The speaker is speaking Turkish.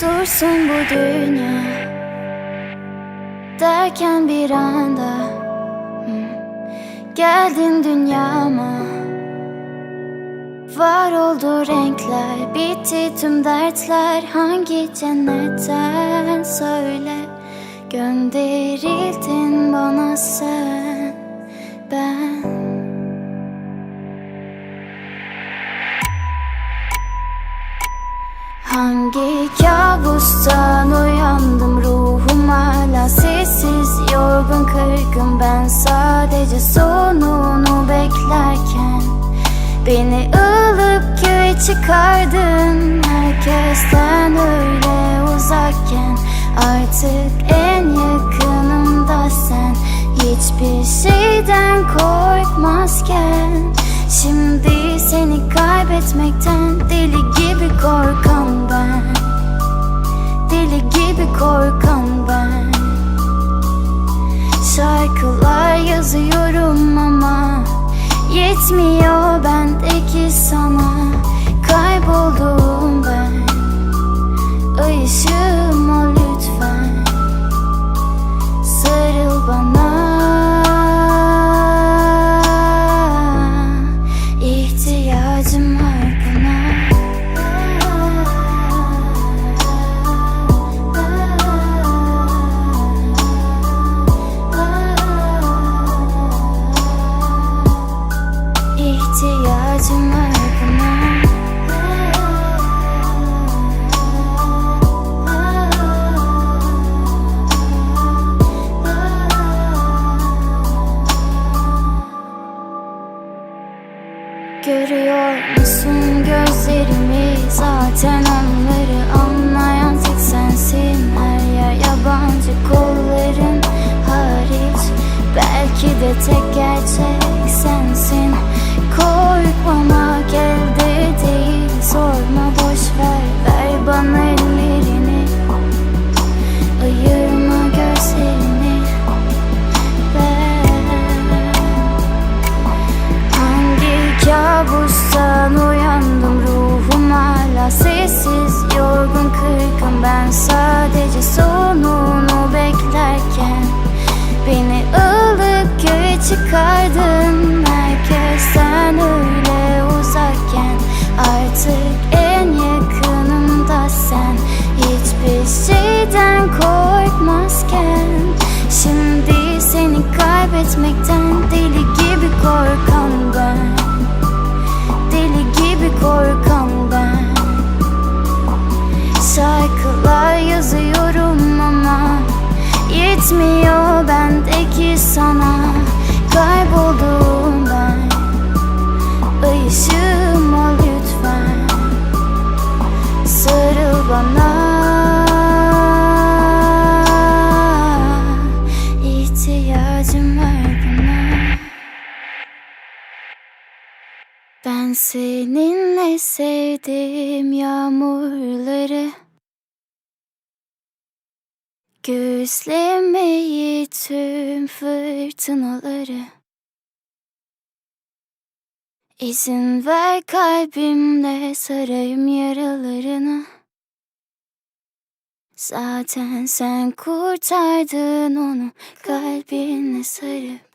dursun bu dünya. Derken bir anda Geldin dünyama. Var oldu renkler Bitti tüm dertler. Hangi cennetten söyle Gönderildin bana sen Hangi kabustan uyandım ruhum hala sessiz Yorgun kırgın. Ben sadece sonunu beklerken Beni ılıp göğe çıkardın. Herkesten öyle uzakken Artık en yakınımda sen. Hiçbir şeyden korkmazken Şimdi seni kaybetmekten deli gibi korkan ben Deli gibi korkan ben. Şarkılar yazıyorum ama Yetmiyor bendeki sana. Kayboldum Görüyor musun? Gözlerimi Zaten onları kabustan uyandım ruhum hala sessiz. Yorgun kırgın ben sadece sonunu beklerken Beni ılıp göğe çıkardın. Herkesten öyle uzakken Artık en yakınımda sen. Hiçbir şeyden korkmazken Şimdi seni kaybetmekten deli gibi korkan ben Ol lütfen. Sarıl bana. İhtiyacım Ben seninle sevdim yağmurları. Gözlemeyi tüm fırtınaları İzin ver kalbimle sarayım yaralarını. Zaten sen kurtardın onu kalbinle sarıp